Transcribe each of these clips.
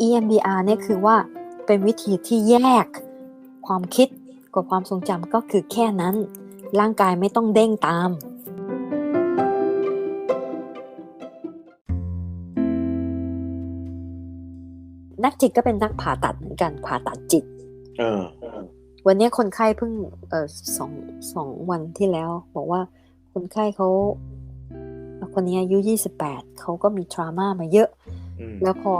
EMDR เนี่ยคือว่าเป็นวิธีที่แยกความคิดกับความทรงจำก็คือแค่นั้น ร่างกายไม่ต้องเด้งตาม นักจิตก็เป็นนักผ่าตัดเหมือนกันผ่าตัดจิตเออวันนี้คนไข้เพิ่งเออสองสองวันที่แล้ว บอกว่าคนไข้เขา คนนี้อายุยี่สิบแปดเขาก็มีทรามามาเยอะอืมแล้วพอ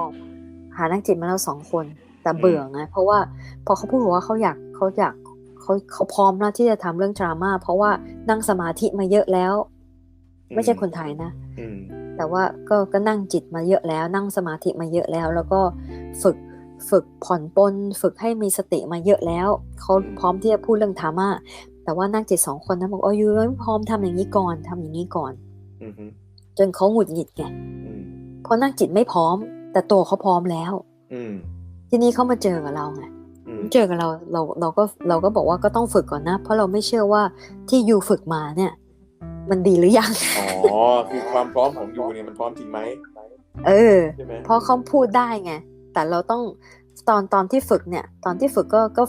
หานักจิตมาแล้วสองคน แต่เบื่อไงเพราะว่าพอเขาพูดว่าเขาอยากเขาอยากเขาเขาพร้อมแล้วที่จะทำเรื่องดราม่าเพราะว่านั่งสมาธิมาเยอะแล้ว ไม่ใช่คนไทยนะอืมแต่ว่าก็ก็นั่งจิตมาเยอะแล้ว นั่งสมาธิมาเยอะแล้ว แล้วก็ฝึกฝึกผ่อนปลนฝึกให้มีสติมาเยอะแล้วเขาพร้อมที่จะพูดเรื่องธรรมะแต่ว่านักจิตสองคนนั้นบอกอ๋อยูไม่พร้อมทำอย่างนี้ก่อนทำอย่างนี้ก่อนอืมฮึ จนเขาหงุดหงิดไงอืมเพราะนักจิตไม่พร้อม แต่ตัวเขาพร้อมแล้ว อืมทีนี้เขามาเจอกับเราไงอืมเจอกับเราเราเราก็เราก็บอกว่าก็ต้องฝึกก่อนนะ เพราะเราไม่เชื่อว่าที่ยูฝึกมาเนี่ย มันดีหรือยังอ๋อคือความพร้อมของยูเนี่ยมันพร้อมจริงไหมเออใช่ไหมเพราะเขาพูดได้ไงแต่เราต้องตอนตอนที่ฝึกเนี่ย ตอนที่ฝึกก็ก็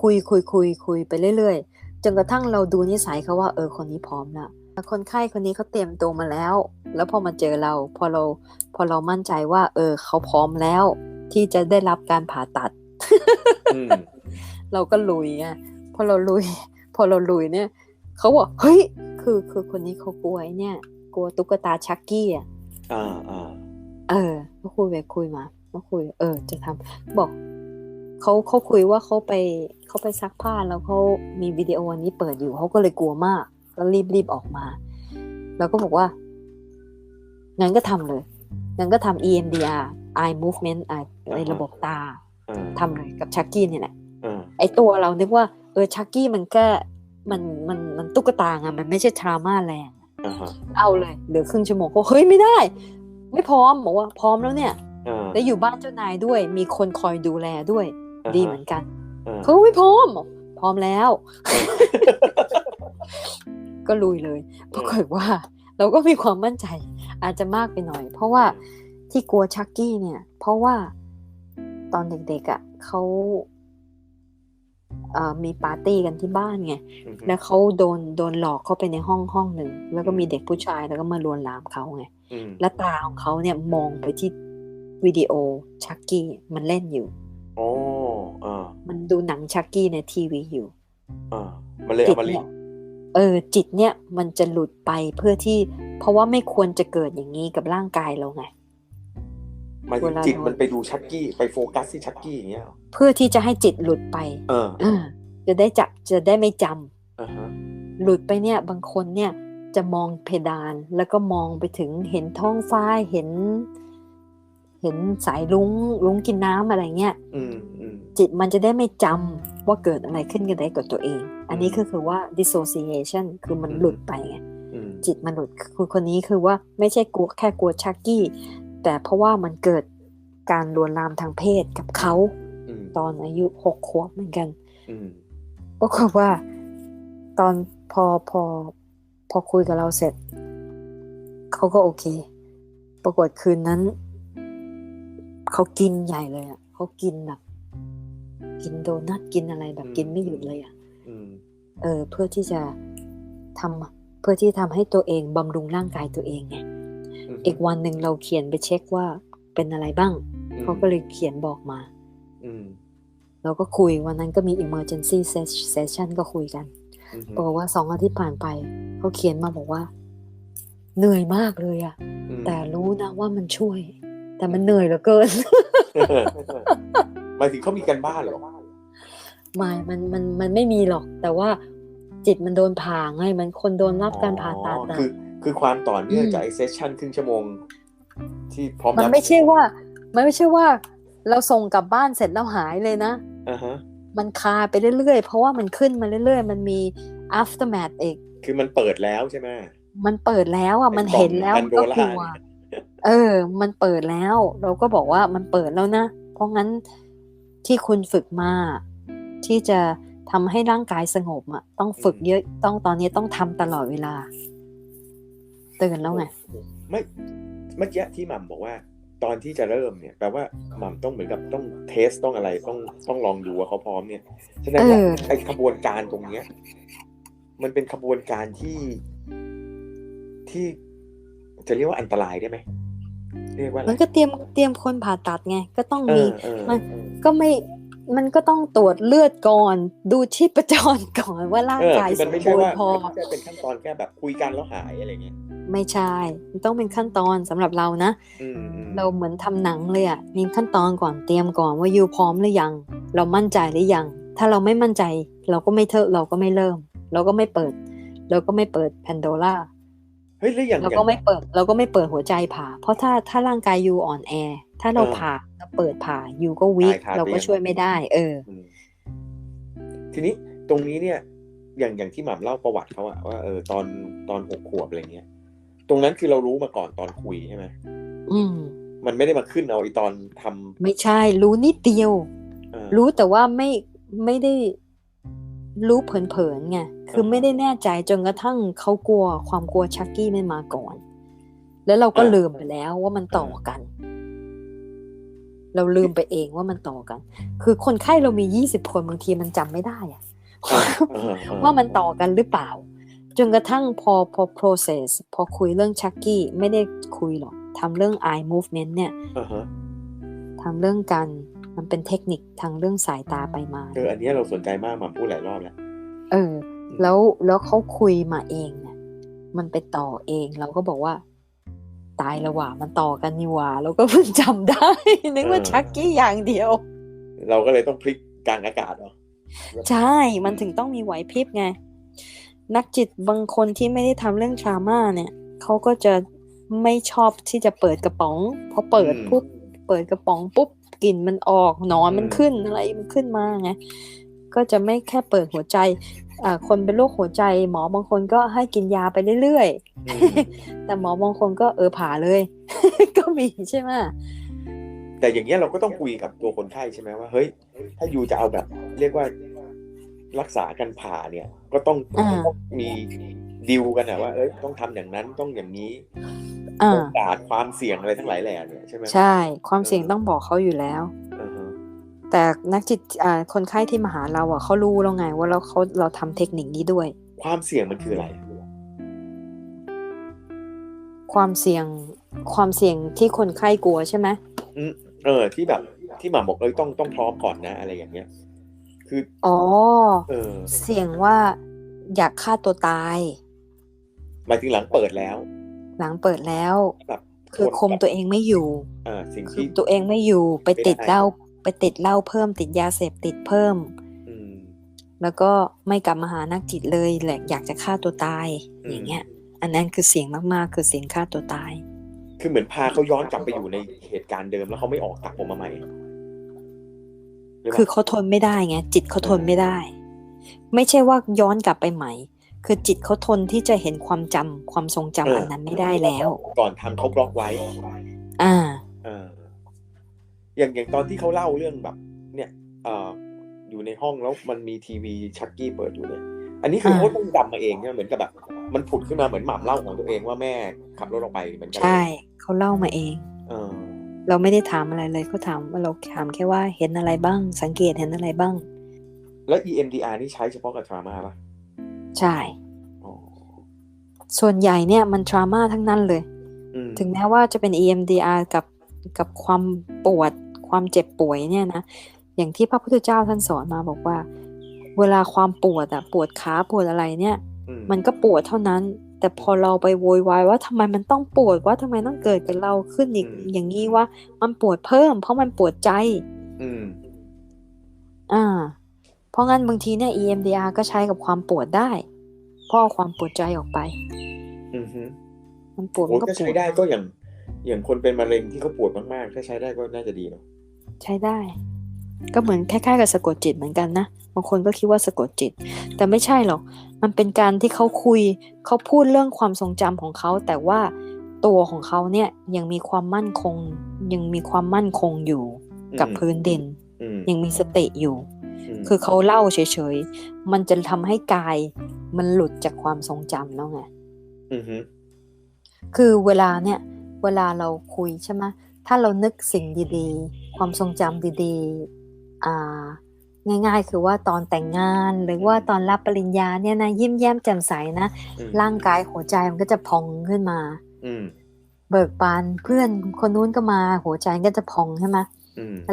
คุยคุยคุยคุยไปเรื่อยๆจนกระทั่งเราดูนิสัยเขาว่าเออคนนี้พร้อมแล้ว คนไข้คนนี้เขาเตรียมตัวมาแล้ว แล้วพอมาเจอเราพอเราพอเรามั่นใจว่า เออเขาพร้อมแล้ว ที่จะได้รับการผ่าตัดอืมเราก็ลุยไงพอเราลุย พอเราลุยเนี่ยเขาบอกเฮ้ยคือคือคนนี้เขากลัวไอ้เนี่ย กลัวตุ๊กตาชักกี้อะอ่าอ่าเออก็คุยไปคุยมาก็คุย เออ จะทำบอกเขาเขาคุยว่าเขาไปเขาไปซักผ้าแล้วเขามีวิดีโออันนี้เปิดอยู่เขาก็เลยกลัวมาก ก็รีบรีบออกมาเราก็บอกว่า งั้นก็ทำเลย งั้นก็ทำ EMDR eye movement อะในระบบตาอ่าทำเลยกับชักกี้เนี่ยแหละอ่าไอตัวเรานึกว่า เออชักกี้มันก็มันมันมันตุ๊กตาไงมันไม่ใช่ทรามาแรงอ่าฮะเอาเลยเหลือครึ่งชั่วโมงก็เฮ้ยไม่ได้ ไม่พร้อมบอกว่าพร้อมแล้วเนี่ยอ่าแล้วอยู่บ้านเจ้านายด้วย มีคนคอยดูแลด้วยาฮะดีเหมือนกันอ่าเขาก็ไม่พร้อมบอกพร้อมแล้ว ก็ลุยเลยปรากฏว่า เราก็มีความมั่นใจอาจจะมากไปหน่อย เพราะว่าที่กลัวชักกี้เนี่ย เพราะว่าตอนเด็กๆอะ่ะเขาเอ่อมีปาร์ตี้กันที่บ้านไงอืมฮึแล้วเขาโดนโดนหลอกเข้าไปในห้องห้องหนึ่ง แล้วก็มีเด็กผู้ชายแล้วก็มาลวนลามเขาไงอืมและตาของเขาเนี่ยมองไปที่วิดีโอชักกี้มันเล่นอยู่ โอ้อ่ามันดูหนังชักกี้ในทีวีอยู่อ่ามันเลยจิเอาตมาลิเนี่งยก์ เออจิตเนี่ยมันจะหลุดไปเพื่อที่ เพราะว่าไม่ควรจะเกิดอย่างนี้กับร่างกายเราไงหมายถึเวงลาจิตโดนมันไปดูชักกี้ไปโฟกัสที่ชักกี้อย่างเงี้ยเหรอเพื่อที่จะให้จิตหลุดไป เออเออจะได้จับจะได้ไม่จำอ่าฮะหลุดไปเนี่ย บางคนเนี่ยจะมองเพดานแล้วก็มองไปถึงเห็นท้องฟ้าเห็น เห็นสายลุงลุงกินน้ำอะไรเงี้ยอืมอืม จิตมันจะได้ไม่จำว่าเกิดอะไรขึ้นกันได้กับตัวเอง อันนี้อืมก็คือว่า dissociation คือมันอืมหลุดไปไงอืมจิตมันหลุดคือคนนี้คือว่าไม่ใช่กลัวแค่กลัวชักกี้ แต่เพราะว่ามันเกิดการลวนลามทางเพศกับเขาอืมตอนอายุหกขวบเหมือนกันอืมปรากฏว่า ตอนพอพอพอคุยกับเราเสร็จ เขาก็โอเค ปรากฏคืนนั้น เขากินใหญ่เลยอะเขากินแบบ กินโดนัทกินอะไรแบบกินไม่หยุดเลยอะอืมเออ เพื่อที่จะทำเพื่อที่ทำให้ตัวเองบำรุงร่างกายตัวเองไงมอีกวันหนึ่งเราเขียนไปเช็คว่าเป็นอะไรบ้างอืมเขาก็เลยเขียนบอกมาอืมเราก็คุยวันนั้นก็มี emergency ses- session ก็คุยกันอืมบอกว่าสองอาทิตย์ผ่านไปเขาเขียนมาบอกว่า เหนื่อยมากเลยอะอืมแต่รู้นะว่ามันช่วย แต่มันเหนื่อยเหลือเกิน หมายถึงเขามีกันบ้านเหรอไม่มันมันมันไม่มีหรอก แต่ว่าจิตมันโดนผ่าไงมันคนโดนรับการผ่าตัดอ๋ออะคือ คือความต่อเนื่องอืมจากไอเซสชั่นครึ่งชั่วโมง ที่พร้อมมันรับไม่ใช่ว่า มันไม่ใช่ว่า เราส่งกลับบ้านเสร็จแล้วหายเลยนะอ่าฮะมันคาไปเรื่อยๆ เพราะว่ามันขึ้นมาเรื่อยๆ มันมี aftermath อีก คือมันเปิดแล้วใช่ไหม มันเปิดแล้วอะไอ้มันเห็นแล้วกล่องมันก็กลัว Pandora เออ มันเปิดแล้ว เราก็บอกว่ามันเปิดแล้วนะ เพราะงั้น ที่คุณฝึกมาที่จะทำให้ร่างกายสงบอะต้องฝึกเยอะต้องตอนนี้ต้องทำตลอดเวลาเตือนแล้วไงไม่เมื่อกี้ที่หม่ำบอกว่า ตอนที่จะเริ่มเนี่ยแปลว่าหม่ำต้องเหมือนกับต้องเทสต้องอะไรต้องต้องลองดูว่าเขาพร้อมเนี่ยแสดงว่าเออไอ้ขบวนการตรงเนี้ย มันเป็นขบวนการที่ที่จะเรียกว่าอันตรายได้ไหม เรียกว่าอะไรมันก็เตรียมเตรียมคนผ่าตัดไง ก็ต้องเอมีอเออมันก็ไม่มันก็ต้องตรวจเลือดก่อน ดูชีพจรก่อนว่าร่างเออกายคือสมันมไม่ใช่บูรว่าณ์พอมันไม่ใช่เป็นขั้นตอนแค่แบบคุยกันแล้วหายอะไรเงี้ยไม่ใช่มันต้องเป็นขั้นตอนสำหรับเรานะอืมอืมเราเหมือนทำหนังเลยอะมีขั้นตอนก่อนเตรียมก่อนว่ายูพร้อมหรือยัง เรามั่นใจหรือยัง ถ้าเราไม่มั่นใจ เราก็ไม่เทอะเราก็ไม่เริ่ม เราก็ไม่เปิด เราก็ไม่เปิดแพนโดล่าเฮ้ยแล้วอย่างเราอย่าก็งไม่เปิด เราก็ไม่เปิดหัวใจผ่า เพราะถ้าถ้าร่างกายยูอ่อนแอ ถ้าเราเออผ่าเราเปิดผ่ายูก็วิกตายคาเราก็เตียงช่วยไม่ได้ เอออืมทีนี้ตรงนี้เนี่ย อย่างอย่างที่หม่ำเล่าประวัติเขาอะว่าเออตอนตอนหกขวบอะไรเงี้ย ตรงนั้นคือเรารู้มาก่อนตอนคุยใช่ไหมอืม มันไม่ได้มาขึ้นเอาไอตอนทำไม่ใช่ รู้นิดเดียวเออรู้แต่ว่าไม่ไม่ได้ รู้เผินๆไงคืออ่าฮะไม่ได้แน่ใจจนกระทั่งเขากลัวความกลัวชักกี้ไม่มาก่อน แล้วเราก็อ่าลืมไปแล้วว่ามันต่อกัน เราลืมไปเองว่ามันต่อกัน คือคนไข้เรามียี่สิบคนบางทีมันจำไม่ได้อะเออเออเออว่ามันต่อกันหรือเปล่า จนกระทั่งพอพอ process พอคุยเรื่องชักกี้ไม่ได้คุยหรอกทำเรื่อง eye movement เนี่ยอ่าฮะทำเรื่องการ มันเป็นเทคนิคทางเรื่องสายตาไปมาเอออันเนี้ยเราสนใจมากหม่ำพูดหลายรอบแล้วเออ แล้วแล้วเขาคุยมาเองเนี่ยมันไปต่อเองเราก็บอกว่า ตายแล้วว่ะมันต่อกันนี่หว่าเราก็เพิ่งจำได้ นึกว่าเออชักกี้อย่างเดียว เราก็เลยต้องพลิกกลางอากาศเนาะใช่มันถึงต้องมีไหวพริบไง นักจิตบางคนที่ไม่ได้ทำเรื่องทรามาเนี่ยเขาก็จะไม่ชอบที่จะเปิดกระป๋องพอเปิดปุ๊บเปิดกระป๋องปุ๊บ กลิ่นมันออกหนอนมันขึ้นอะไรมันขึ้นมาไงก็จะไม่แค่เปิดหัวใจอ่าคนเป็นโรคหัวใจ หมอบางคนก็ให้กินยาไปเรื่อยอืมๆแต่หมอบางคนก็เออผ่าเลย ก็มีใช่ไหมแต่อย่างเงี้ยเราก็ต้องคุยกับตัวคนไข้ใช่ไหมว่าเฮ้ย ถ้ายูจะเอาแบบ เรียกว่ารักษากันผ่าเนี่ย ก็ต้องอ่าต้องมี ดิวกันนะว่าเอ้ยต้องทำอย่างนั้นต้องอย่างนี้อ่าโอกาสความเสี่ยงอะไรทั้งหลายแหล่เนี่ยใช่ไหมใช่ ความเสี่ยงต้องบอกเขาอยู่แล้วอ่าฮะแต่นักจิตอ่าคนไข้ที่มาหาเราอะเขารู้แล้วไง ว่าเราเขาเราทำเทคนิคนี้ด้วย ความเสี่ยงมันคืออะไร ความเสี่ยงความเสี่ยงที่คนไข้กลัวใช่ไหมเออ ที่แบบที่หมาบอกเอ้ยต้องต้องพร้อมก่อนนะอะไรอย่างเงี้ย คือ อ๋อเออ เสี่ยงว่าอยากฆ่าตัวตาย หมายถึงหลังเปิดแล้ว หลังเปิดแล้วแบบคือคุมตัวเองไม่อยู่อ่าสิ่งคุที่มตัวเองไม่อยู่ไปติดไม่ได้เหล้าไปติดเหล้าเพิ่มติดยาเสพติดเพิ่มอืมแล้วก็ไม่กลับมาหานักจิตเลยแหละอยากจะฆ่าตัวตายอืมอย่างเงี้ย อันนั้นคือเสี่ยงมากๆ คือเสี่ยงฆ่าตัวตาย คือเหมือนพาเขาย้อนกลับไปอยู่ในเหตุการณ์เดิมแล้วเขาไม่ออกกลับออกมาใหม่หรืเปล่าคือเขาทนไม่ได้ไงจิตเขาทนไม่ได้ ไม่ใช่ว่าย้อนกลับไปใหม่ คือจิตเขาทนที่จะเห็นความจำความทรงจำอันนั้นไม่ได้แล้ว ก่อนทำเขาบล็อกไว้ อ่าเอออย่างอย่างตอนที่เขาเล่าเรื่องแบบ เนี่ยเอ่ออยู่ในห้องแล้วมันมีทีวีชักกี้เปิดอยู่เนี่ย อันนี้คืออ่าเขาต้องจำมาเองใช่ไหมเหมือนกับแบบ มันผุดขึ้นมาเหมือนหม่ำเล่าของตัวเองว่าแม่ขับรถออกไปเหมือนกัใช่เขาเล่ามาเองเออเราไม่ได้ถามอะไรเลยเขาถามว่าเราถามแค่ว่าเห็นอะไรบ้าง สังเกตเห็นอะไรบ้าง แล้ว EMDR นี่ใช้เฉพาะกับทรามาป่ะ ใช่อ๋อส่วนใหญ่เนี่ยมันทรามาทั้งนั้นเลยอืมถึงแม้ว่าจะเป็น EMDR กับกับความปวดความเจ็บป่วยเนี่ยนะ อย่างที่พระพุทธเจ้าท่านสอนมาบอกว่า เวลาความปวดอะปวดขาปวดอะไรเนี่ยอืมันก็ปวดเท่านั้น แต่พอเราไปโวยวายว่าทำไมมันต้องปวดว่าทำไมต้องเกิดกับเราขึ้นอีกอย่างนี้ว่า มันปวดเพิ่ม เพราะมันปวดใจ อืม อ่า เพราะงั้นบางทีเนี่ย EMDR ก็ใช้กับความปวดได้เพราะเอาความปวดใจออกไป อืมฮึมันปวดโอ้มันก็ก็ปใช้วดได้ก็อย่าง อย่างคนเป็นมะเร็งที่เขาปวดมากๆ ถ้าใช้ได้ก็น่าจะดีเนาะใช้ได้ ก็เหมือนคล้ายๆกับสะกดจิตเหมือนกันนะบางคนก็คิดว่าสะกดจิต แต่ไม่ใช่หรอก มันเป็นการที่เขาคุยเขาพูดเรื่องความทรงจำของเขา แต่ว่าตัวของเขาเนี่ยยังมีความมั่นคง ยังมีความมั่นคงอยู่กับพื้นดิน อืมยังมีสติอยู่ม คือเขาเล่าเฉยๆ มันจะทำให้กายมันหลุดจากความทรงจำแล้วไงอือฮึคือเวลาเนี่ย เวลาเราคุยใช่ไหมถ้าเรานึกสิ่งดีๆ ความทรงจำดีๆอ่าง่าย ๆ คือว่าตอนแต่งงานหรือว่าตอนรับปริญญาเนี่ยนะยิ้มแย้มแจ่มใสนะอืมร่างกายหัวใจมันก็จะพองขึ้นมาอืมเบิกบานเพื่อนคนนู้นก็มาหัวใจก็จะพองใช่ไหมอืมแล้ว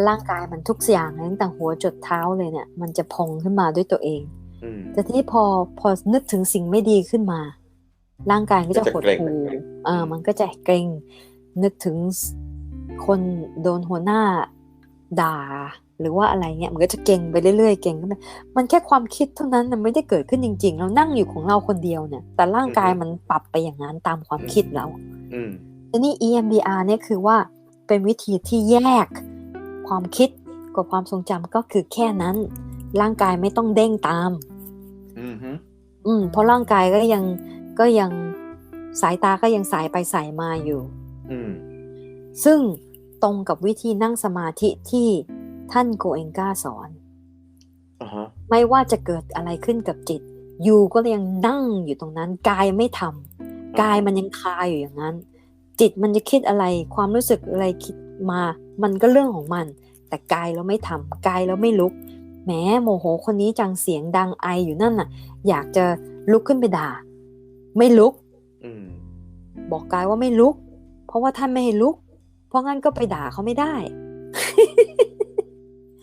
ร่างกายมันทุกอย่างเลยตั้งแต่หัวจดเท้าเลยเนี่ย มันจะพองขึ้นมาด้วยตัวเองอืมแต่ที่พอพอนึกถึงสิ่งไม่ดีขึ้นมา ร่างกายก็จะหดก็จะเกร็งหู่เออมันก็จะเกรงนึกถึงคนโดนหัวหน้าด่า หรือว่าอะไรเงี้ยมันก็จะเก่งไปเรื่อยๆเก่งขึ้นไปมันแค่ความคิดเท่านั้นมันไม่ได้เกิดขึ้นจริง ๆ เรานั่งอยู่ของเราคนเดียวเนี่ย แต่ร่างกายมันปรับไปอย่างนั้นตามความคิดเราอืมทีนี้ EMDR เนี่ยคือว่าเป็นวิธีที่แยก ความคิดกับความทรงจำก็คือแค่นั้น ร่างกายไม่ต้องเด้งตาม อืมฮึอืมเพราะร่างกายก็ยังก็ยังสายตาก็ยังสายไปสายมาอยู่ อืมซึ่งตรงกับวิธีนั่งสมาธิที่ท่านโกเอนกาสอนอ่าฮะไม่ว่าจะเกิดอะไรขึ้นกับจิตยูก็ยังนั่งอยู่ตรงนั้น กายไม่ทำกายมันยังคาอยู่อย่างนั้น จิตมันจะคิดอะไร ความรู้สึกอะไรคิดมา มันก็เรื่องของมัน แต่กายเราไม่ทำกายเราไม่ลุกแหมโมโหคนนี้จังเสียงดังไออยู่นั่นน่ะ อยากจะลุกขึ้นไปด่า ไม่ลุกอืมบอกกายว่าไม่ลุก เพราะว่าท่านไม่ให้ลุก เพราะงั้นก็ไปด่าเขาไม่ได้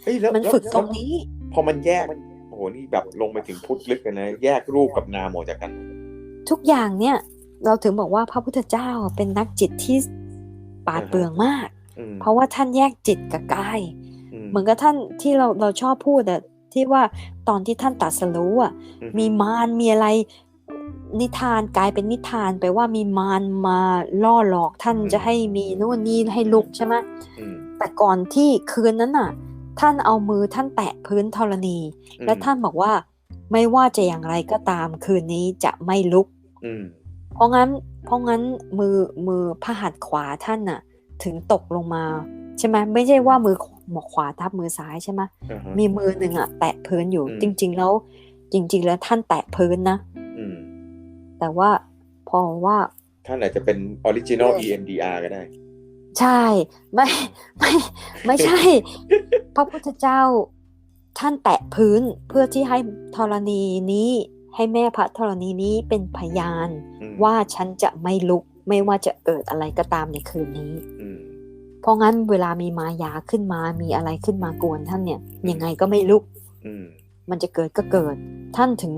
เฮ้ยแล้วมันแล้วฝึกตแล้วรงนี้ พอมันแยกโอ้โหนี่แบบลงไปถึงพุทธลึกเลยนะแยกรูปกับนามออกจากกัน ทุกอย่างเนี่ย เราถึงบอกว่าพระพุทธเจ้าเป็นนักจิตที่ปราดเปรื่องมากอืม เพราะว่าท่านแยกจิตกับกายอืมเหมือนกับท่านที่เราเราชอบพูดอะที่ว่าตอนที่ท่านตรัสรู้อะอืมีมารมีอะไรนิทานกลายเป็นนิทานไปว่ามีมารมาล่อหลอกท่านจะให้มีนู่นนี่ให้ลุกใช่ไหมอืมแต่ก่อนที่คืนนั้นน่ะ ท่านเอามือท่านแตะพื้นธรณีอืมและท่านบอกว่าไม่ว่าจะอย่างไรก็ตามคืนนี้จะไม่ลุกอืมเพราะงั้น เพราะงั้นมือมือพระหัตถ์ขวาท่านน่ะ ถึงตกลงมาใช่ไหมไม่ใช่ว่ามือหมอขวาทับมือซ้ายใช่ไหมอ่าฮะมีมือหนึ่งอะแตะพื้นอยู่อืมจริง ๆ แล้ว จริง ๆ แล้วท่านแตะพื้นนะอืมแต่ว่าพอว่าท่านอาจจะเป็นออริจินอล EMDR ก็ได้ ใช่ไม่ไม่ไม่ใช่ พระพุทธเจ้าท่านแตะพื้นเพื่อที่ให้ธรณีนี้ให้แม่พระธรณีนี้เป็นพยานอืมว่าฉันจะไม่ลุก ไม่ว่าจะเกิดอะไรก็ตามในคืนนี้อืมเพราะงั้นเวลามีมายาขึ้นมา มีอะไรขึ้นมากวนท่านเนี่ยยังไงก็ไม่ลุกอืมมันจะเกิดก็เกิด ท่านถึง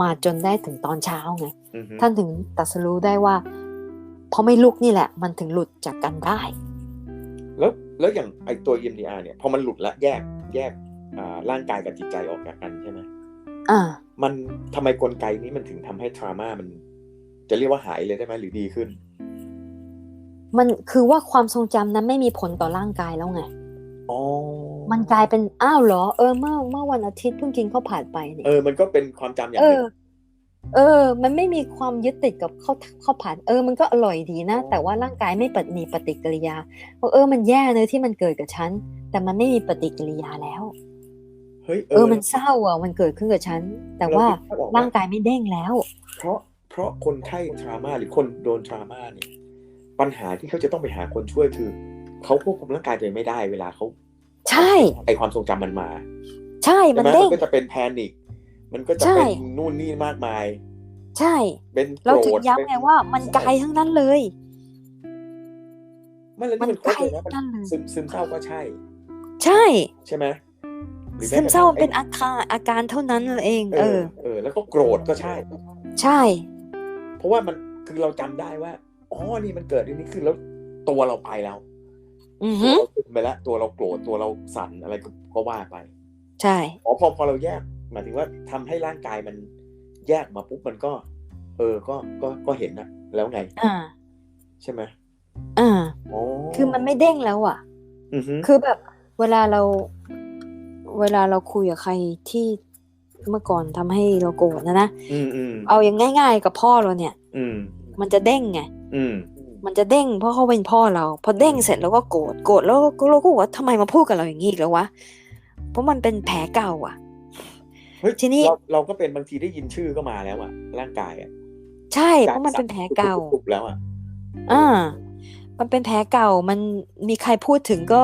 มาจนได้ถึงตอนเช้าไงอืมฮึท่านถึงตรัสรู้ได้ว่าเพราะไม่ลุกนี่แหละ มันถึงหลุดจากกันได้ แล้วแล้วอย่างไอตัว EMDR เนี่ยพอมันหลุดละแยกแยกอ่าร่างกายกับจิตใจออกจากกันใช่ไหมอ่า มันทำไมกลไกนี้มันถึงทำให้ทรามามัน จะเรียกว่าหายเลยได้ไหมหรือดีขึ้น มันคือว่าความทรงจำนั้นไม่มีผลต่อร่างกายแล้วไงอ๋อมันกลายเป็นอ้าวเหรอ เออเมื่อเมื่อวันอาทิตย์เพิ่งกินข้าวผัดไปเนี่ยเออมันก็เป็นความจำอย่างเอหนึ่องเออ มันไม่มีความยึดติดกับข้าวข้าวผัดเออ มันก็อร่อยดีนะอ๋อแต่ว่าร่างกายไม่ปฏิมีปฏิกิริยาบอกเออ มันแย่เลยที่มันเกิดกับฉัน แต่มันไม่มีปฏิกิริยาแล้ว เฮ้ย เออ มันเศร้าอะ มันเกิดขึ้นกับฉัน แต่ว่าเคิดภพออกร่างกายไม่เด้งแล้ว เพราะ เพราะคนไข้ทรามาหรือคนโดนทรามาเนี่ย ปัญหาที่เขาจะต้องไปหาคนช่วยคือเขาควบคุมร่างกายตัวเองไม่ได้เวลาเขาใช่ ไอความทรงจำมันมา ใช่มันใช่ไหมเด้มังนก็จะเป็นแพนิคมันก็จะใช่เป็นนู่นนี่มากมาย ใช่ เป็นเราโกถึรงธย้ำไงว่ามันไกลทั้งนั้นเลยไม่แล้วมันี่นมันครบเลยนะไกลทั้งนั้นเลยซึมซึมเศร้าก็ใช่ ใช่ ใช่ไหมหรือแซึมเศร้ากระทั่งเป็นไอ้อาการอาการเท่านั้นเองเอเอออ เออ แล้วก็โกรธก็ใช่ ใช่ เพราะว่ามันคือเราจำได้ว่า อ๋อนี่มันเกิดอันนี้คือแล้วตัวเราไปแล้วอือตัฮึวเราซึมไปแล้ว ตัวเราโกรธตัวเราสั่นอะไรก็ก็ว่าไป ใช่อ๋อพอพอเราแยกหมายถึงว่าทำให้ร่างกายมันแยกมาปุ๊บมันก็ เออก็ก็ก็เห็นนะแล้วไง อ่า ใช่ไหมอ่าอ๋อคือมันไม่เด้งแล้วอะอือฮึคือแบบ เวลาเรา เวลาเราคุยกับใครที่เมื่อก่อนทำให้เราโกรธนะนะอืมอืมเอาอย่างง่าย ๆ กับพ่อเราเนี่ย อืมมันจะเด้งไง อืมมันจะเด้งเพราะเขาเป็นพ่อเรา พอเด้งเสร็จแล้วก็โกรธโกรธแล้วก็เราก็บอกว่าทำไมมาพูดกับเราอย่างนี้อีกแล้ววะเพราะมันเป็นแผลเก่า อะเฮ้ยทีนี้เราเราก็เป็นบางทีได้ยินชื่อก็มาแล้วอะร่างกายอะใช่เพราะมันเป็นแผลเก่าตุบๆแล้วอะอ่ามันเป็นแผลเก่ามันมีใครพูดถึงก็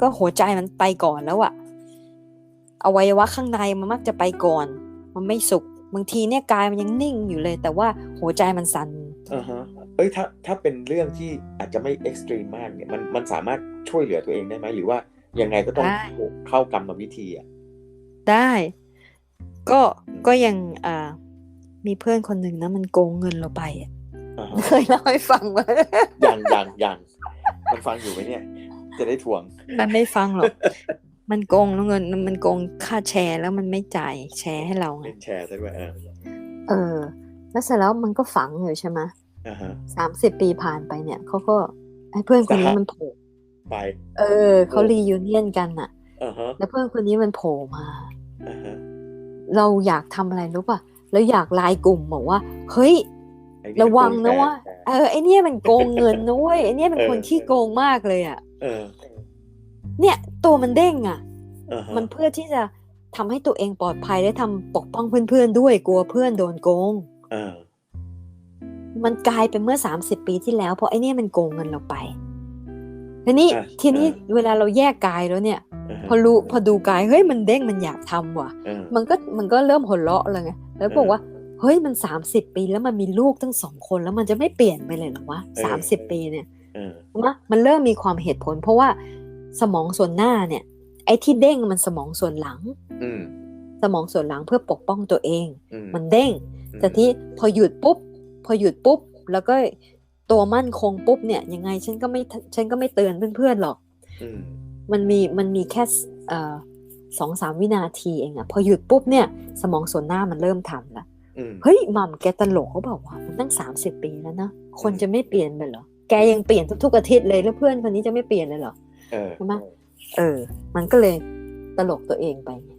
ก็หัวใจมันไปก่อนแล้วอะอวัยวะข้างในมันมักจะไปก่อน มันไม่สุกบางทีเนี่ยกายมันยังนิ่งอยู่เลย แต่ว่าหัวใจมันสั่น อ่าฮะเอ้ยถ้าถ้าเป็นเรื่องที่อาจจะไม่เอ็กซ์ตรีมมากเนี่ยมันมันสามารถช่วยเหลือตัวเองได้ไหมหรือว่ายังไงก็ต้องได้ เข้ากรรมวิธีอะได้ ก็ก็ยังอ่า มีเพื่อนคนหนึ่งนะมันโกงเงินเราไปอะอ่าฮะเคยเล่าให้ฟังไหม ยังยังยังมันฟังอยู่ไหมเนี่ย จะได้ทวง มันไม่ฟังหรอก มันโกงแล้วเงิน มันโกงค่าแชร์แล้วมันไม่จ่ายแชร์ให้เราไงเป็นแชร์ซะด้วยเออเออ แล้วเสร็จแล้วมันก็ฝังอยู่ใช่ไหมอ่าฮะสามสิบปีผ่านไปเนี่ยเขาก็ไอ้เพื่อนคนนี้สหมันโผล่ไป เออเขารียูเนียนกันอะอ่าฮะแล้วเพื่อนคนนี้มันโผล่มาอ่าฮะเราอยากทำอะไรรู้ป่ะแล้วอยากไลน์กลุ่มบอกว่า เฮ้ยไอ้นี่ระวังโกนะแชว่าเออไอเนี่ยมันโกงเงินนะเว้ยไอเนี่ยเป็นคนขี้โกงมากเลยอะเออเนี่ย ตัวมันเด้งอะอ่าฮะมันเพื่อที่จะทำให้ตัวเองปลอดภัยและทำปกป้องเพื่อนๆด้วยกลัวเพื่อนโดนโกง อ่ามันกลายเป็นเมื่อ30ปีที่แล้ว เพราะไอเนี่ยมันโกงเงินเราไปทีนี้อะทีนี้อ่เวลาเราแยกกายแล้วเนี่ยาฮะพอรู้พอดูกายเฮ้ยมันเด้งมันอยากทำว่ะเออมันก็มันก็เริ่มหัวเราะเลยไงแล้วบอกว่าเฮ้ยมันสามสิบปีแล้วมันมีลูกตั้งสองคนแล้วมันจะไม่เปลี่ยนไปเลยเหรอวะสามสิบปีเนี่ยเออมะมันเริ่มมีความเหตุผล เพราะว่าสมองส่วนหน้าเนี่ย ไอ้ที่เด้งมันสมองส่วนหลังอืม สมองส่วนหลังเพื่อปกป้องตัวเองอืมมันเด้งแต่ที่พอหยุดปุ๊บ พอหยุดปุ๊บ แล้วก็ตัวมั่นคงปุ๊บเนี่ยยังไงฉันก็ไม่ฉันก็ไม่เตือนเพื่อนๆหรอกอืมมันมีมันมีแค่เอ่อสองสามวินาทีเองอะพอหยุดปุ๊บเนี่ยสมองส่วนหน้ามันเริ่มทำละอืมเฮ้ยหม่ำแกตลกเขาบอกว่ามันตั้งสามสิบปีแล้วนะคนจะไม่เปลี่ยนไปเหรอแกยังเปลี่ยนทุกๆอาทิตย์เลยแล้วเพื่อนคนนี้จะไม่เปลี่ยนเลยเหรอเออใช่ไหมเออ มันก็เลยตลกตัวเองไปไง